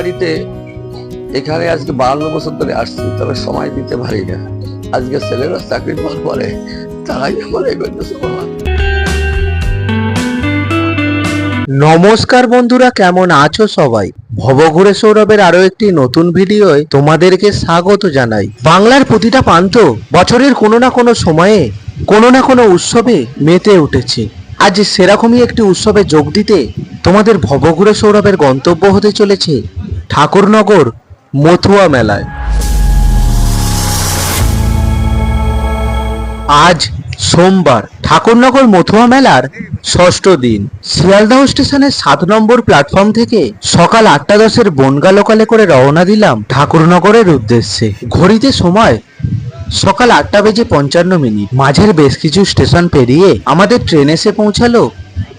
বাড়িতে, এখানে আজকে বাহান্ন বছর ধরে আসছি, তবে সময় দিতে পারি না। আজকে ছেলেরা চাকরি পাওয়ার পরে তারাই আমার নমস্কার বন্ধুরা, কেমন আছো সবাই? ভবঘুরে সৌরভের আরও একটি নতুন ভিডিওয় তোমাদেরকে স্বাগত জানাই। বাংলার প্রতিটা প্রান্ত বছরের কোনো না কোনো সময়ে, কোনো না কোনো উৎসবে মেতে উঠেছে। আজ সেরকমই একটি উৎসবে যোগ দিতে তোমাদের ভবঘুরে সৌরভের গন্তব্য হতে চলেছে ঠাকুরনগর মথুয়া মেলায়। আজ সোমবার ঠাকুরনগর মথুয়া মেলার ষষ্ঠ দিন। শিয়ালদহ স্টেশনের সাত নম্বর প্ল্যাটফর্ম থেকে সকাল আটটা দশের বনগা লোকালে করে রওনা দিলাম ঠাকুরনগরের উদ্দেশ্যে। ঘড়িতে সময় সকাল আটটা বেজে পঞ্চান্ন মিনিট। মাঝের বেশ কিছু স্টেশন পেরিয়ে আমাদের ট্রেন এসে পৌঁছালো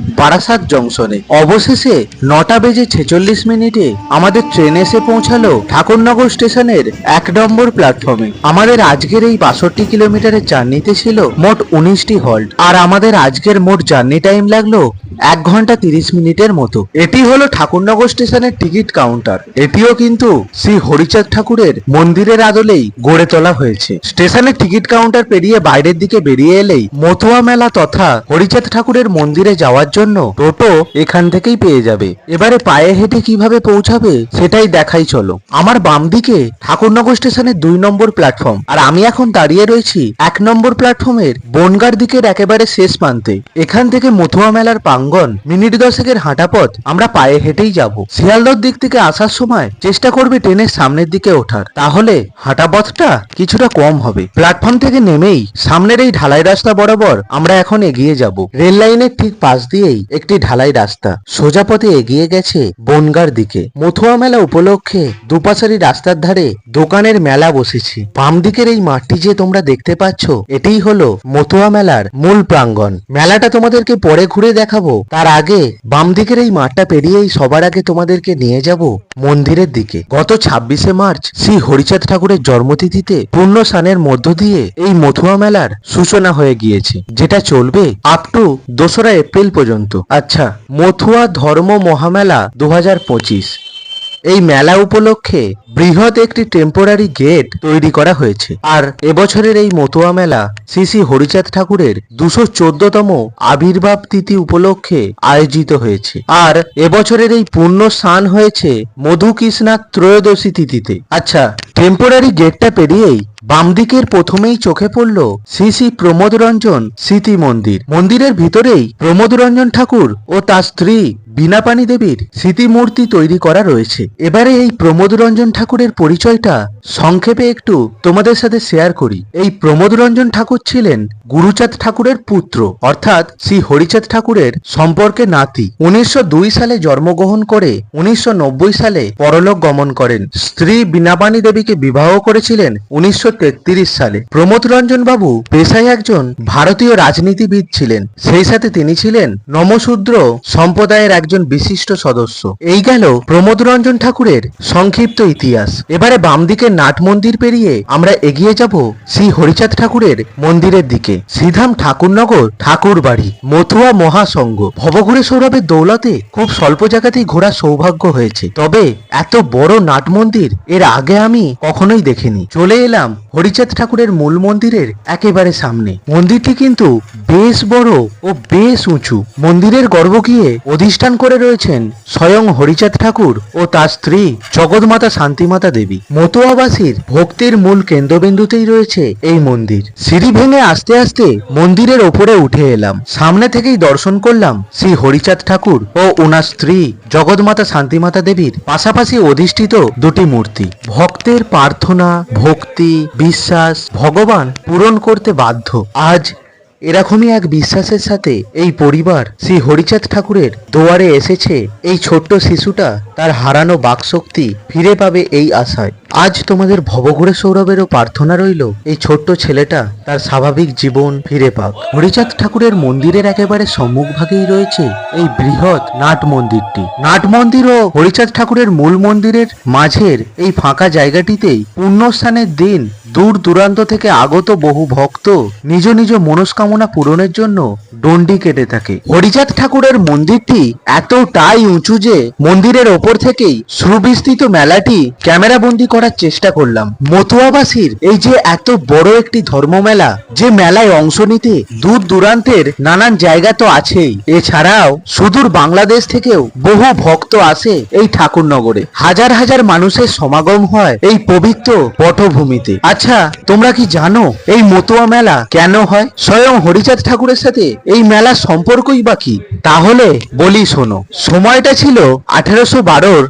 বারাসাত জংশনে। অবশেষে নটা বেজে ছেচল্লিশ মিনিটে আমাদের ট্রেন এসে পৌঁছালো ঠাকুরনগর স্টেশনের এক নম্বর প্ল্যাটফর্মে। আমাদের আজকের এই বাষট্টি কিলোমিটারের জার্নিতে ছিল মোট উনিশটি হল্ট। আর আমাদের আজকের মোট জার্নি টাইম লাগল এক ঘণ্টা তিরিশ মিনিটের মতো। এটি হলো ঠাকুরনগর স্টেশনের টিকিট কাউন্টার। এটিও কিন্তু শ্রী হরিচাঁদ ঠাকুরের মন্দিরের আদলেই গড়ে তোলা হয়েছে। স্টেশনের টিকিট কাউন্টার পেরিয়ে বাইরের দিকে বেরিয়ে এলেই মতুয়া মেলা তথা হরিচাঁদ ঠাকুরের মন্দিরে যাওয়ার জন্য টোটো এখান থেকেই পেয়ে যাবে। এবারে পায়ে হেঁটে কীভাবে পৌঁছাবে সেটাই দেখাই চলো। আমার বাম দিকে ঠাকুরনগর স্টেশনের দুই নম্বর প্ল্যাটফর্ম। আর আমি এখন দাঁড়িয়ে রয়েছি এক নম্বর প্ল্যাটফর্মের বনগার দিকের একেবারে শেষ প্রান্তে। এখান থেকে মথুয়া মেলার প্রাঙ্গণ মিনিট দশেকের হাঁটা পথ, আমরা পায়ে হেঁটেই যাব। শিয়ালদর দিক থেকে আসার সময় চেষ্টা করবে ট্রেনের সামনের দিকে ওঠার। তাহলে হাঁটা পথটা কিছুটা কম হবে। প্ল্যাটফর্ম থেকে নেমেই সামনের এই ঢালাই রাস্তা বরাবর আমরা এখন এগিয়ে যাব। রেল লাইনের ঠিক পাশ দিয়েই একটি ঢালাই রাস্তা। সোজা পথে এগিয়ে গেছে বনগার দিকে। মথুয়া মেলা উপলক্ষে দুপাশারি রাস্তার ধারে দোকানের মেলা বসেছে। বাম দিকের এই মাঠটি যে তোমরা দেখতে পাচ্ছ, এটাই হলো মথুয়া মেলার মূল প্রাঙ্গণ। মেলাটা তোমাদেরকে পরে ঘুরে দেখাবো। তার আগে বাম দিকের এই মাঠটা পেরিয়েই সবার আগে তোমাদেরকে নিয়ে যাব মন্দিরের দিকে। গত ছাব্বিশে মার্চ শ্রী হরিচাঁদ ঠাকুরের জন্মতিথিতে পূর্ণ স্নানের মধ্য দিয়ে এই মথুয়া মেলার সূচনা হয়ে গিয়েছে, যেটা চলবে আপ টু দোসরা এপ্রিল পর্যন্ত। আচ্ছা মথুয়া ধর্ম মহামেলা দু হাজার পঁচিশ। এই মেলা উপলক্ষে বৃহৎ একটি টেম্পোরারি গেট তৈরি করা হয়েছে। আর এবছরের এই মতুয়া মেলা শ্রী শ্রী হরিচাঁদ ঠাকুরের দুশো চোদ্দতম আবির্ভাব তিথি উপলক্ষে আয়োজিত হয়েছে। আর এবছরের এই পূর্ণ স্নান হয়েছে মধুকৃষ্ণা ত্রয়োদশী তিথিতে। আচ্ছা টেম্পোরারি গেটটা পেরিয়েই বাম দিকের প্রথমেই চোখে পড়ল শ্রী শ্রী প্রমোদ রঞ্জন স্মৃতি মন্দির মন্দিরের ভিতরেই প্রমোদ রঞ্জন ঠাকুর ও তার স্ত্রী বীণাপাণি দেবীর স্মৃতিমূর্তি তৈরি করা রয়েছে। এবারে এই প্রমোদ রঞ্জন ঠাকুরের পরিচয়টা সংক্ষেপে একটু তোমাদের সাথে শেয়ার করি। এই প্রমোদ রঞ্জন ঠাকুর ছিলেন গুরুচাঁদ ঠাকুরের পুত্র, অর্থাৎ শ্রী হরিচাঁদ ঠাকুরের সম্পর্কে নাতি। উনিশশো দুই সালে জন্মগ্রহণ করে উনিশশো নব্বই সালে পরলোক গমন করেন। স্ত্রী বীণাপাণি দেবীকে বিবাহ করেছিলেন উনিশশো তেত্রিশ সালে। প্রমোদ রঞ্জন বাবু পেশায় একজন ভারতীয় রাজনীতিবিদ ছিলেন। সেই সাথে তিনি ছিলেন নমশূদ্র সম্প্রদায়ের একজন বিশিষ্ট সদস্য। এই গেল প্রমোদ রঞ্জন ঠাকুরের সংক্ষিপ্ত ইতিহাস। এবারে বাম দিকের নাট মন্দির পেরিয়ে আমরা এগিয়ে যাব শ্রী হরিচাঁদ ঠাকুরের মন্দিরের দিকে। শ্রীধাম ঠাকুরনগর ঠাকুর বাড়ি মথুয়া মহাসংঘ। ভবঘুরে সৌরভের দৌলতে খুব স্বল্প জায়গাতেই ঘোরার সৌভাগ্য হয়েছে। তবে এত বড় নাট মন্দির এর আগে আমি কখনোই দেখিনি। চলে এলাম হরিচাঁদ ঠাকুরের মূল মন্দিরের একেবারে সামনে। মন্দিরটি কিন্তু বেশ বড় ও বেশ উঁচু। মন্দিরের গর্ব গিয়ে অধিষ্ঠান করে রয়েছেন স্বয়ং হরিচাঁদ ঠাকুর ও তার স্ত্রী জগৎমাতা শান্তিমাতা দেবী। মতুয়াবাসীর ভক্তির মূল কেন্দ্রবিন্দুতেই রয়েছে এই মন্দির। সিঁড়ি ভেঙে আস্তে আস্তে মন্দিরের ওপরে উঠে এলাম। সামনে থেকেই দর্শন করলাম শ্রী হরিচাঁদ ঠাকুর ও ওনার স্ত্রী জগৎমাতা শান্তিমাতা দেবীর পাশাপাশি অধিষ্ঠিত দুটি মূর্তি। ভক্তের প্রার্থনা, ভক্তি, বিশ্বাস ভগবান পূরণ করতে বাধ্য। আজ এরকমই এক বিশ্বাসের সাথে এই পরিবার শ্রী হরিচাঁদ ঠাকুরের দুয়ারে এসেছে। এই ছোট্ট শিশুটা তার হারানো বাকশক্তি ফিরে পাবে এই আশায়। আজ তোমাদের ভবঘুরে সৌরভেরও প্রার্থনা রইল, এই ছোট্ট ছেলেটা তার স্বাভাবিক জীবন ফিরে পাক। হরিচাঁদ ঠাকুরের মন্দিরের একেবারে সম্মুখভাগেই রয়েছে এই বৃহৎ নাট মন্দিরটি। নাট মন্দির ও হরিচাঁদ ঠাকুরের মূল মন্দিরের মাঝের এই ফাঁকা জায়গাটিতেই পুণ্যস্থানের দিন দূর দূরান্ত থেকে আগত বহু ভক্ত নিজ নিজ মনস্কামনা পূরণের জন্য ডন্ডি কেটে থাকে। হরিচাঁদ ঠাকুরের মন্দিরটি এতটাই উঁচু যে মন্দিরের ওপর থেকেই সুবিস্তৃত মেলাটি ক্যামেরা বন্দি করার চেষ্টা করলাম। মতুয়াবাসীর এই যে এত বড় একটি ধর্মমেলা, যে মেলায় অংশ নিতে দূর দূরান্তের নানান জায়গা তো আছেই। এছাড়াও সুদূর বাংলাদেশ থেকেও বহু ভক্ত আসে এই ঠাকুরনগরে। হাজার হাজার মানুষের সমাগম হয় এই পবিত্র পটভূমিতে। আচ্ছা তোমরা কি জানো এই মতুয়া মেলা কেন হয়? স্বয়ং হরিচাঁদ ঠাকুরের সাথে এই মেলার সম্পর্কই বা কি? তাহলে বলি শোনো, সময়টা ছিল আঠেরোশো বারোর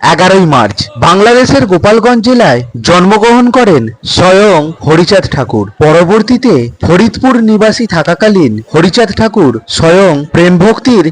এগারোই মার্চ। বাংলাদেশের গোপালগঞ্জ জেলায় জন্মগ্রহণ করেন স্বয়ং হরিচাঁদ ঠাকুর। পরবর্তীতে ফরিদপুর নিবাসী থাকাকালীন হরিচাঁদ ঠাকুর স্বয়ং প্রেম ভক্তির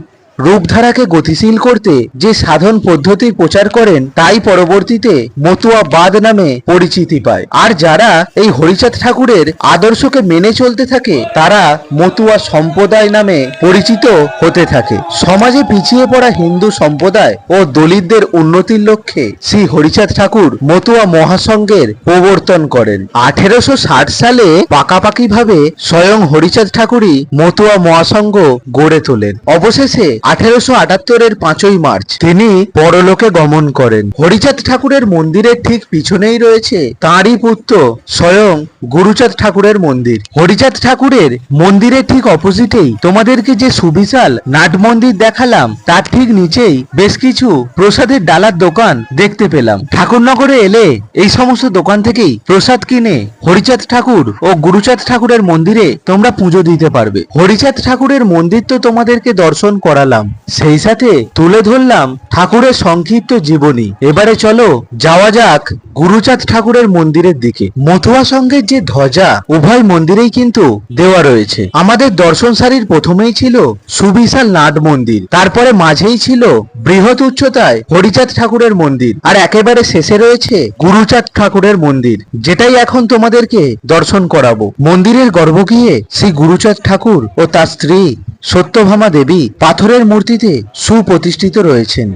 রূপধারাকে গতিশীল করতে যে সাধন পদ্ধতির প্রচার করেন, তাই পরবর্তীতে মতুয়া বাদ নামে পরিচিতি পায়। আর যারা এই হরিচাঁদ ঠাকুরের আদর্শকে মেনে চলতে থাকে, তারা মতুয়া সম্প্রদায় নামে পরিচিত হতে থাকে। সমাজে পিছিয়ে পড়া হিন্দু সম্প্রদায় ও দলিতদের উন্নতির লক্ষ্যে শ্রী হরিচাঁদ ঠাকুর মতুয়া মহাসংঘের প্রবর্তন করেন। আঠেরোশো ষাট সালে পাকাপাকিভাবে স্বয়ং হরিচাঁদ ঠাকুরই মতুয়া মহাসংঘ গড়ে তোলেন। অবশেষে আঠেরোশো আটাত্তরের পাঁচই মার্চ তিনি পরলোকে গমন করেন। হরিচাঁদ ঠাকুরের মন্দিরের ঠিক পিছনেই রয়েছে তাঁরই পুত্র স্বয়ং গুরুচাঁদ ঠাকুরের মন্দির। হরিচাঁদ ঠাকুরের মন্দিরের ঠিক অপোজিটেই তোমাদেরকে যে সুবিশাল নাট মন্দির দেখালাম, তার ঠিক নিচেই বেশ কিছু প্রসাদের ডালার দোকান দেখতে পেলাম। ঠাকুরনগরে এলে এই সমস্ত দোকান থেকেই প্রসাদ কিনে হরিচাঁদ ঠাকুর ও গুরুচাঁদ ঠাকুরের মন্দিরে তোমরা পুজো দিতে পারবে। হরিচাঁদ ঠাকুরের মন্দির তো তোমাদেরকে দর্শন করালাম। সেই সাথে তুলে ধরলাম ঠাকুরের সংক্ষিপ্ত জীবনী। এবারে চলো যাওয়া যাক গুরুচাঁদ ঠাকুরের মন্দিরের দিকে। মথুয়া সঙ্গের যে ধ্বজা, উভয় মন্দিরেই কিন্তু দেওয়া রয়েছে। আমাদের দর্শন সারির প্রথমেই ছিল সুবিশাল নাট মন্দির। তারপরে মাঝেই ছিল বৃহৎ উচ্চতায় হরিচাঁদ ঠাকুরের মন্দির। আর একেবারে শেষে রয়েছে গুরুচাঁদ ঠাকুরের মন্দির, যেটাই এখন তোমাদেরকে দর্শন করাবো। মন্দিরের গর্ভগৃহে শ্রী গুরুচাঁদ ঠাকুর ও তার স্ত্রী সত্যভামা দেবী পাথরের মূর্তিতে সুপ্রতিষ্ঠিত রয়েছেন।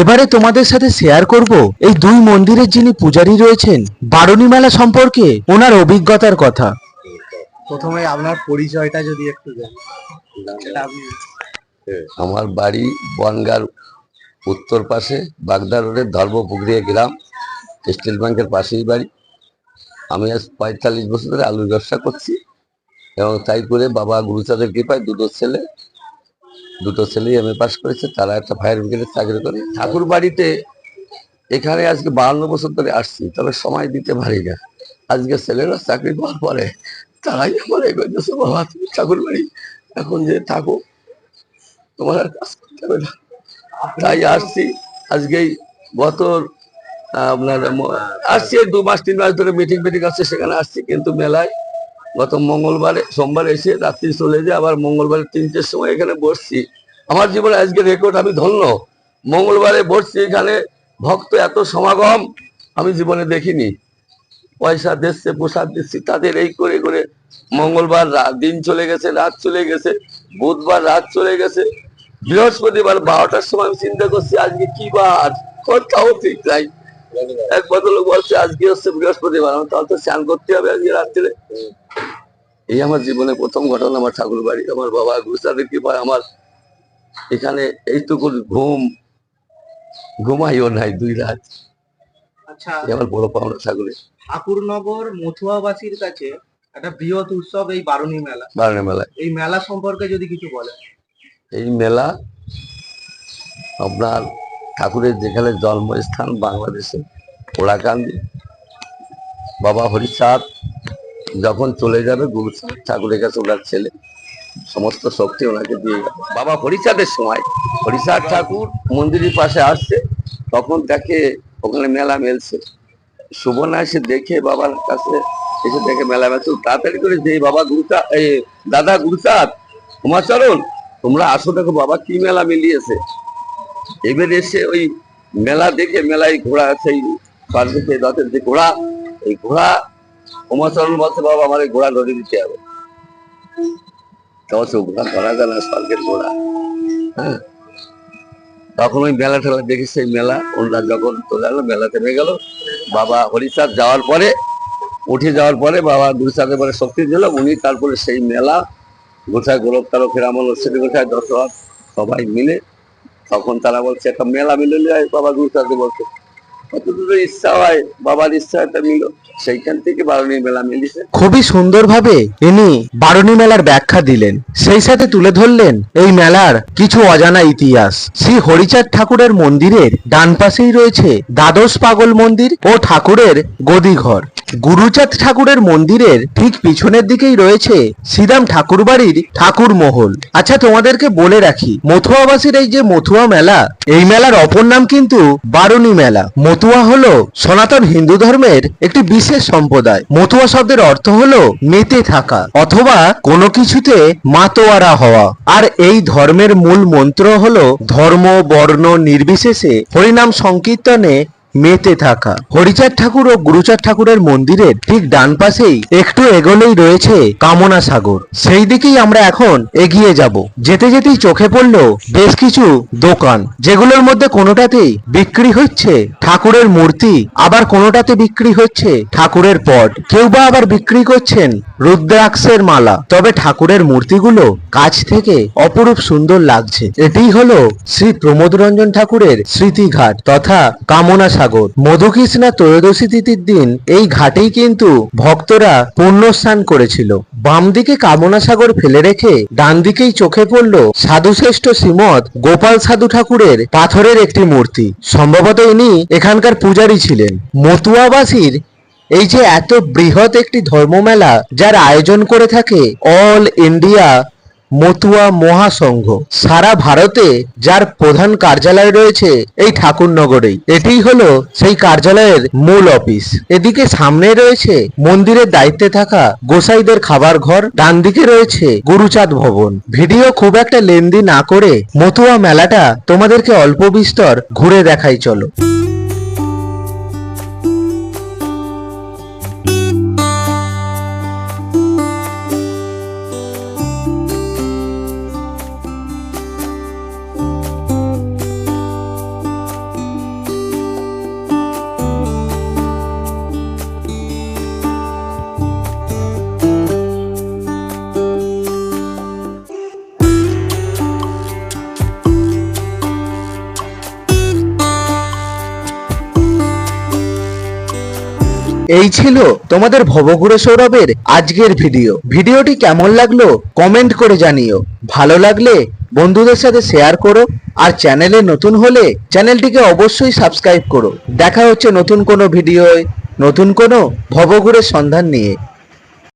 এবারে তোমাদের সাথে শেয়ার করব এই দুই মন্দিরের যিনি পূজারী রয়েছেন বারুণী মেলা সম্পর্কে ওনার অভিজ্ঞতার কথা। প্রথমে আপনার পরিচয়টা যদি একটু দেন। আপনি আমার বাড়ি বনগার উত্তর পাশে বাগদা রোডের ধর্মপুকুরিয়া গ্রাম স্টেট ব্যাংকের পাশেই বাড়ি। আমি আজ পঁয়তাল্লিশ বছর ধরে আলুর ব্যবসা করছি। এবং তাই করে বাবা গুরুচাঁদের কৃপায় দুটো ছেলে, দুটো ছেলেই এম এ পাস করেছে, তারা একটা ফায়ার ব্রিগেডের চাকরি করে। ঠাকুর বাড়িতে এখানে আজকে বাহান্ন বছর ধরে আসছি, তবে সময় দিতে পারি না। আজকে ছেলেরা চাকরি পাওয়ার পরে তারাই আমার এগোচ্ছে বাবা তুমি ঠাকুর বাড়ি। এখন যে থাকো, তোমার আর কাজ করতে হবে না। তাই আসছি আজকেই গত আপনার আসছি দু মাস, তিন মাস ধরে মিটিং মিটিং আছে, সেখানে আসছি, কিন্তু মেলায় গত মঙ্গলবারে, সোমবার এসে রাত্রি চলে যায় আবার মঙ্গলবারে তিনটের সময় এখানে বসছি। আমার জীবনে আজকে রেকর্ড আমি ধন্য। মঙ্গলবারে বসছি এখানে, ভক্ত এত সমাগম, আমি জীবনে দেখিনি। পয়সা দিচ্ছে, প্রসাদ দিচ্ছি, তাদের এই করে করে মঙ্গলবার দিন চলে গেছে, রাত চলে গেছে, বুধবার রাত চলে গেছে। বৃহস্পতিবার বারোটার সময় আমি চিন্তা করছি, আজকে কি বার? কোথাও ঠিক নাই। এক ভদ্রলোক বলছে আজকে হচ্ছে বৃহস্পতিবার আমার তাহলে তো স্নান করতে হবে আজকে রাত্রে। এই আমার জীবনে প্রথম ঘটনা আমার ঠাকুর বাড়ি আমার বাবা গুরুচাঁদের কি পায় আমার এখানে এইটুকু ঘুম ঘুমাইও নাই দুই রাত। আচ্ছা। আমার বড় পাওনা ঠাকুরের। ঠাকুরনগর মথুয়াবাসীর কাছে একটা বৃহৎ উৎসব এই বারুণী মেলা। বারণে মেলায় এই মেলা সম্পর্কে যদি কিছু বলেন। এই মেলা আপনার ঠাকুরের যেখানে জন্মস্থান বাংলাদেশে ওড়াকান্দি বাবা হরিচাঁদ যখন চলে যাবে গুরুচাঁদ ঠাকুরের কাছে ওনার ছেলে, সমস্ত শক্তি ওনাকে দিয়ে গেল বাবা হরিচাঁদের সময়, হরিচাঁদ ঠাকুর মন্দিরের পাশে আসছে, তখন দেখে ওখানে মেলা মেলছে। সুবর্ণা এসে দেখে বাবার কাছে, এসে দেখে মেলা মেলছে। তাড়াতাড়ি করে যে বাবা গুরুচাঁদ দাদা গুরুচাঁদ উমাচরণ, তোমরা আসো দেখো বাবা কি মেলা মিলিয়েছে। এবার এসে ওই মেলা দেখে মেলায় ঘোড়া সেই পার্বতী রথের যে ঘোড়া, এই ঘোড়া উমাচরণ বলছে, বাবা, আমার এই ঘোড়া ধরে দিতে হবে তখন ঘোড়া ধরা না, স্বর্গের ঘোড়া। হ্যাঁ। তখন ওই মেলা ঠেলা দেখে সেই মেলা, ওনারা যখন চলে গেল মেলা থেমে গেল। বাবা হরিচাঁদ যাওয়ার পরে, উঠে যাওয়ার পরে বাবা গুরুচাঁদে পরে শক্তি দিল। উনি তারপরে সেই মেলা গোসাই গোরখ তারক হেরামল সেটি গোসাই দশরথ সবাই মিলে তখন তারা বলছে, একটা মেলা মিলে নিয়ে আয়, বাবা গুরুচাঁদে বলছে। কতদূর ইচ্ছা হয়, বাবার ইচ্ছা মিল, সেইখান থেকে বারণী মেলা মিলিছে। খুবই সুন্দরভাবে ইনি বারণী মেলার ব্যাখ্যা দিলেন। সেই সাথে তুলে ধরলেন এই মেলার কিছু অজানা ইতিহাস। শ্রী হরিচাঁদ ঠাকুরের মন্দিরের ডান পাশেই রয়েছে দ্বাদশ পাগল মন্দির ও ঠাকুরের গদিঘর। গুরুচাঁদ ঠাকুরের মন্দিরের ঠিক পিছনের দিকেই রয়েছে শ্রীরাম ঠাকুর বাড়ির ঠাকুর মহল। আচ্ছা তোমাদেরকে বলে রাখি মথুয়াবাসীর এই যে মথুয়া মেলা, এই মেলার অপর নাম কিন্তু বারুণী মেলা। মতুয়া হলো সনাতন হিন্দু ধর্মের একটি বিশেষ সম্প্রদায়। মতুয়া শব্দের অর্থ হলো মেতে থাকা, অথবা কোনো কিছুতে মাতোয়ারা হওয়া। আর এই ধর্মের মূল মন্ত্র হলো ধর্ম, বর্ণ, নির্বিশেষে হরিনাম সংকীর্তনে মেতে থাকা। হরিচাঁদ ঠাকুর ও গুরুচাঁদ ঠাকুরের মন্দিরের ঠিক ডান পাশেই একটু এগোলেই রয়েছে কামনা সাগর। সেই দিকেই আমরা এখন এগিয়ে যাব। যেতে যেতেই চোখে পড়ল বেশ কিছু দোকান, যেগুলোর মধ্যে কোনোটাতেই বিক্রি হচ্ছে ঠাকুরের মূর্তি, আবার কোনোটাতে বিক্রি হচ্ছে ঠাকুরের পট। কেউ বা আবার বিক্রি করছেন রুদ্রাক্ষের মালা। তবে ঠাকুরের মূর্তিগুলো কাছ থেকে অপরূপ সুন্দর লাগছে। এটি হলো শ্রী প্রমোদ রঞ্জন ঠাকুরের স্মৃতিঘাট তথা কামনা সাগর। মধুকৃষ্ণা ত্রয়োদশী তিথির দিন এই ঘাটেই কিন্তু ভক্তরা পুণ্যস্নান করেছিল। বাম দিকে কামনা সাগর ফেলে রেখে ডান দিকেই চোখে পড়ল সাধুশ্রেষ্ঠ শ্রীমদ গোপাল সাধু ঠাকুরের পাথরের একটি মূর্তি। সম্ভবত ইনি এখানকার পূজারী ছিলেন। মতুয়াবাসীর এই যে এত বৃহৎ একটি ধর্মমেলা যার আয়োজন করে থাকে অল ইন্ডিয়া মতুয়া মহাসংঘ। সারা ভারতে যার প্রধান কার্যালয় রয়েছে এই ঠাকুরনগরেই। এটিই হলো সেই কার্যালয়ের মূল অফিস। এদিকে সামনে রয়েছে মন্দিরের দায়িত্বে থাকা গোসাইদের খাবার ঘর ডান দিকে রয়েছে গুরুচাঁদ ভবন। ভিডিও খুব একটা লেন্দি না করে মতুয়া মেলাটা তোমাদেরকে অল্প বিস্তর ঘুরে দেখাই চলো। এই ছিল তোমাদের ভবঘুরে সৌরভের আজকের ভিডিও। ভিডিওটি কেমন লাগল কমেন্ট করে জানিও। ভালো লাগলে বন্ধুদের সাথে শেয়ার করো আর চ্যানেলে নতুন হলে চ্যানেলটিকে অবশ্যই সাবস্ক্রাইব করো। দেখা হচ্ছে নতুন কোনো ভিডিওয়, নতুন কোনো ভবঘুরের সন্ধান নিয়ে।